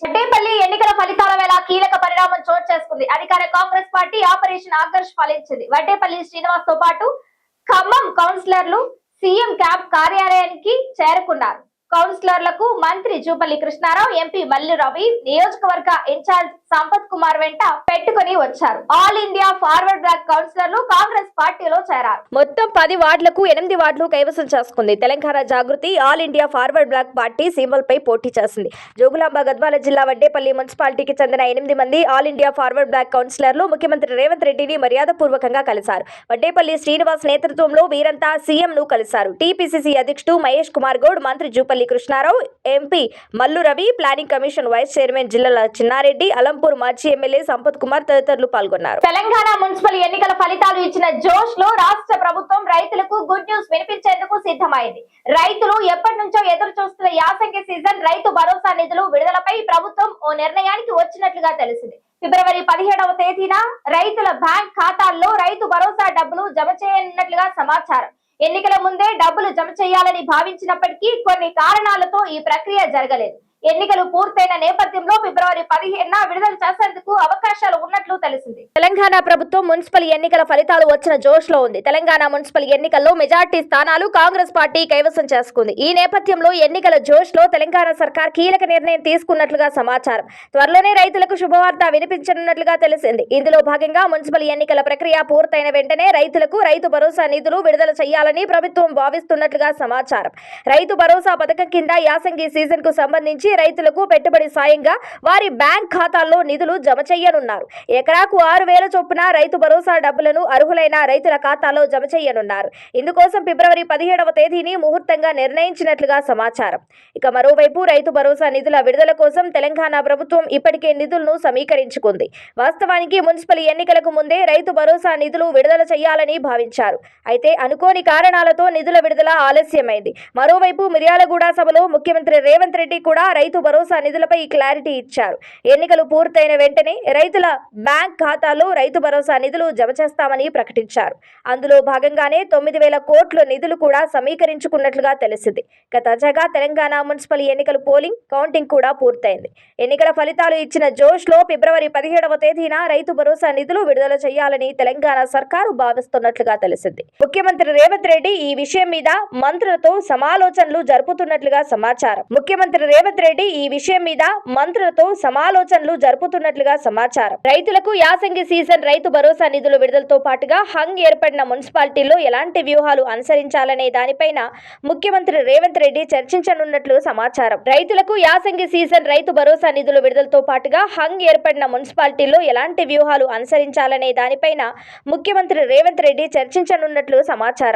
చెడ్డేపల్లి ఎన్నికల ఫలితాల వేళ కీలక పరిణామం చోటు చేసుకుంది. అధికార కాంగ్రెస్ పార్టీ ఆపరేషన్ ఆకర్ష్ ఫలించింది వడ్డేపల్లి శ్రీనివాస్తో పాటు ఖమ్మం కౌన్సిలర్లు సీఎం క్యాంప్ కార్యాలయానికి చేరుకున్నారు. కౌన్సిలర్లకు మంత్రి జూపల్లి కృష్ణారావు ఎంపీ మల్లు రవి నియోజకవర్గ ఇన్ఛార్జ్ సంపత్ కుమార్ వెంట పెట్టుకుని వచ్చారు. ఆల్ ఇండియా ఫార్వర్డ్ బ్లాక్ కౌన్సిలర్లు కాంగ్రెస్ పార్టీలో చేరారు. మొత్తం పది వార్డులకు ఎనిమిది వార్డులు కైవసం చేసుకుంది. Telangana Jagruthi all India forward block party symbol పై పోటీ చేసింది. జోగులాంబ గద్వాల జిల్లా వడ్డేపల్లి మున్సిపాలిటీకి చెందిన ఎనిమిది మంది ఆల్ ఇండియా ఫార్వర్డ్ బ్లాక్ కౌన్సిలర్లు ముఖ్యమంత్రి రేవంత్ రెడ్డిని మర్యాదపూర్వకంగా కలిశారు. వడ్డేపల్లి శ్రీనివాస్ నేతృత్వంలో వీరంతా సీఎం ను కలిశారు. టీపీసీసీ అధ్యక్షుడు మహేష్ కుమార్ గౌడ్ మంత్రి Jupally Krishnarao MP Mallu Ravi planning commission vice chairman జిల్లాల చిన్నారెడ్డి అలంపూర్ మాజీ ఎమ్మెల్యే సంపత్ కుమార్ తదితరులు పాల్గొన్నారు. తెలంగాణ మున్సిపల్ ఎన్నికల ఫలితాలు ఇచ్చిన జోష్లో రాష్ట్ర ప్రభుత్వం రైతులకు గుడ్ న్యూస్ వినిపించేందుకు సిద్ధమైంది. రైతులు ఎప్పటి నుంచో ఎదురు చూస్తున్న యాసంగి సీజన్ రైతు భరోసా నిధులు విడుదలపై ప్రభుత్వం ఓ నిర్ణయానికి వచ్చినట్లుగా తెలిసింది. ఫిబ్రవరి పదిహేడవ తేదీన రైతుల బ్యాంక్ ఖాతాల్లో రైతు భరోసా డబ్బులు జమ చేయనున్నట్లుగా సమాచారం. ఎన్నికల ముందే డబ్బులు జమ చేయాలని భావించినప్పటికీ కొన్ని కారణాలతో ఈ ప్రక్రియ జరగలేదు. ఎన్నికలు పూర్తయిన నేపథ్యంలో ఫిబ్రవరి పదిహేనున విడుదల చేసేందుకు అవకాశాలు ఉన్నట్లు తెలిసింది. తెలంగాణ ప్రభుత్వం మున్సిపల్ ఎన్నికల ఫలితాలు వచ్చిన జోష్లో ఉంది. తెలంగాణ మున్సిపల్ ఎన్నికల్లో మెజార్టీ స్థానాలు కాంగ్రెస్ పార్టీ కైవసం చేసుకుంది. ఈ నేపథ్యంలో ఎన్నికల జోష్లో తెలంగాణ సర్కార్ కీలక నిర్ణయం తీసుకున్నట్లుగా సమాచారం. త్వరలోనే రైతులకు శుభవార్త వినిపించనున్నట్లుగా తెలిసింది. ఇందులో భాగంగా మున్సిపల్ ఎన్నికల ప్రక్రియ పూర్తయిన వెంటనే రైతులకు రైతు భరోసా నిధులు విడుదల చేయాలని ప్రభుత్వం భావిస్తున్నట్లుగా సమాచారం. రైతు భరోసా పథకం కింద యాసంగి సీజన్కు సంబంధించి రైతులకు పెట్టుబడి సాయంగా వారి బ్యాంక్ ఖాతాల్లో నిధులు జమ చేయనున్నారు. ఎకరాకు ఆరు వేల చొప్పున రైతు భరోసా డబ్బులను అర్హులైన రైతుల ఖాతాలో జమ చేయనున్నారు. ఇందుకోసం ఫిబ్రవరి పదిహేడవ తేదీని ముహూర్తంగా నిర్ణయించినట్లుగా సమాచారం. ఇక మరోవైపు రైతు భరోసా నిధుల విడుదల కోసం తెలంగాణ ప్రభుత్వం ఇప్పటికే నిధులను సమీకరించుకుంది. వాస్తవానికి మున్సిపల్ ఎన్నికలకు ముందే రైతు భరోసా నిధులు విడుదల చేయాలని భావించారు. అయితే అనుకోని కారణాలతో నిధుల విడుదల ఆలస్యమైంది. మరోవైపు మిర్యాలగూడ సభలో ముఖ్యమంత్రి రేవంత్ రెడ్డి కూడా రైతు భరోసా నిధులపై క్లారిటీ ఇచ్చారు. ఎన్నికలు పూర్తయిన వెంటనే రైతుల బ్యాంక్ ఖాతాలో రైతు భరోసా నిధులు జమ చేస్తామని ప్రకటించారు. అందులో భాగంగానే తొమ్మిది వేల కోట్ల నిధులు కూడా సమీకరించుకున్నట్లుగా తెలిసింది. ఇక తాజాగా తెలంగాణ మున్సిపల్ ఎన్నికల పోలింగ్ కౌంటింగ్ కూడా పూర్తయింది. ఎన్నికల ఫలితాలు ఇచ్చిన జోష్లో ఫిబ్రవరి పదిహేడవ తేదీన రైతు భరోసా నిధులు విడుదల చేయాలని తెలంగాణ సర్కారు భావిస్తున్నట్లుగా తెలిసింది. ముఖ్యమంత్రి రేవంత్ రెడ్డి ఈ విషయం మీద మంత్రులతో సమాలోచనలు జరుపుతున్నట్లుగా సమాచారం. ముఖ్యమంత్రి రేవంత్ రెడ్డి ఈ విషయం మీద మంత్రులతో సమాలోచనలు జరుపుతున్నట్లుగా సమాచారం. రైతులకు యాసంగి సీజన్ రైతు భరోసా నిధులు విడుదలతో పాటుగా హంగ్ ఏర్పడిన మున్సిపాలిటీల్లో ఎలాంటి వ్యూహాలు అనుసరించాలనే దానిపైన ముఖ్యమంత్రి రేవంత్ రెడ్డి చర్చించనున్నట్లు సమాచారం. రైతులకు యాసంగి సీజన్ రైతు భరోసా నిధులు విడుదలతో పాటుగా హంగ్ ఏర్పడిన మున్సిపాలిటీల్లో ఎలాంటి వ్యూహాలు అనుసరించాలనే దానిపైన ముఖ్యమంత్రి రేవంత్ రెడ్డి చర్చించనున్నట్లు సమాచారం.